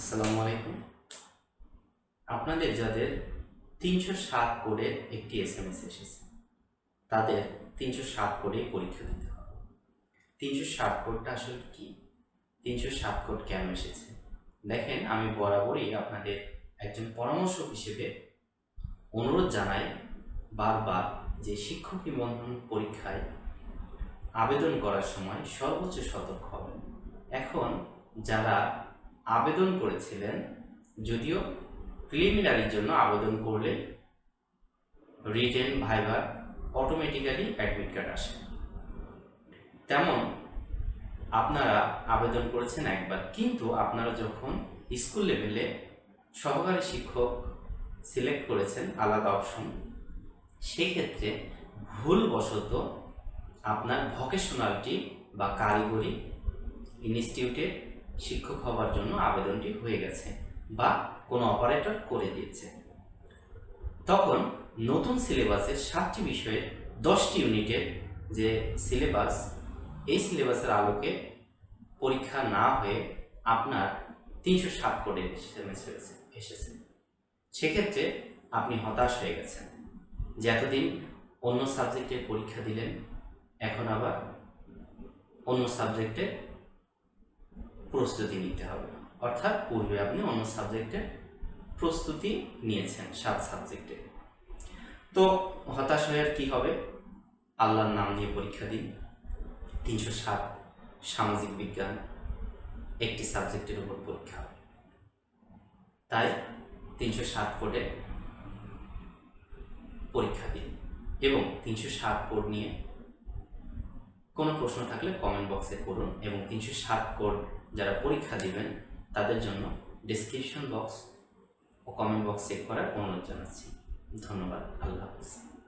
আসসালামু আলাইকুম। আপনাদের যাদের তিনশো সাত কোডের একটি এস এম এস এসেছে, তাদের তিনশো সাত কোডে পরীক্ষা দিতে হবে। তিনশো সাত কোডটা আসলে কি? তিনশো সাত কোড কেন এসেছে? দেখেন, আমি বরাবরই আপনাদের একজন পরামর্শক হিসেবে অনুরোধ জানাই, বারবার যে শিক্ষক নিবন্ধন পরীক্ষায় আবেদন করার সময় সর্বোচ্চ সতর্ক হবেন। এখন যারা আবেদন করেছিলেন, যদিও প্রিলিমিনারির জন্য আবেদন করলে রিটেন ভাইবার অটোমেটিক্যালি অ্যাডমিট কার্ড আসে। তেমন আপনারা আবেদন করেছেন একবার, কিন্তু আপনারা যখন স্কুল লেভেলে সহকারী শিক্ষক সিলেক্ট করেছেন আলাদা অপশন সেক্ষেত্রে ভুলবশত আপনার ভকেশনালটি বা কারিগরি ইনস্টিটিউটে শিক্ষক হওয়ার জন্য আবেদনটি হয়ে গেছে বা কোনো অপারেটর করে দিয়েছে। তখন নতুন সিলেবাসের সাতটি বিষয়ের দশটি ইউনিটের যে সিলেবাস এই সিলেবাসের আলোকে পরীক্ষা না হয়ে আপনার তিনশো সাত কোটি এসেছে। সেক্ষেত্রে আপনি হতাশ হয়ে গেছেন। যে এতদিন অন্য সাবজেক্টের পরীক্ষা দিলেন, এখন আবার অন্য সাবজেক্টের প্রস্তুতি নিতে হবে। অর্থাৎ পূর্বে আপনি অন্য সাবজেক্টের প্রস্তুতি নিয়েছেন, সাত সাবজেক্টে তো হতাশ হয়ে আর কি হবে? আল্লাহর নাম নিয়ে পরীক্ষা দিন। তিনশো সাত সামাজিক বিজ্ঞান একটি সাবজেক্টের উপর পরীক্ষা হবে। তাই তিনশো সাত কোডে পরীক্ষা দিন এবং তিনশো সাত কোড নিয়ে কোনো প্রশ্ন থাকলে কমেন্ট বক্সে করুন এবং তিনশো ষাট কোড যারা পরীক্ষা দিবেন, তাদের জন্য ডিসক্রিপশন বক্স ও কমেন্ট বক্স চেক করার অনুরোধ জানাচ্ছি। ধন্যবাদ। আল্লাহ হাফিজ।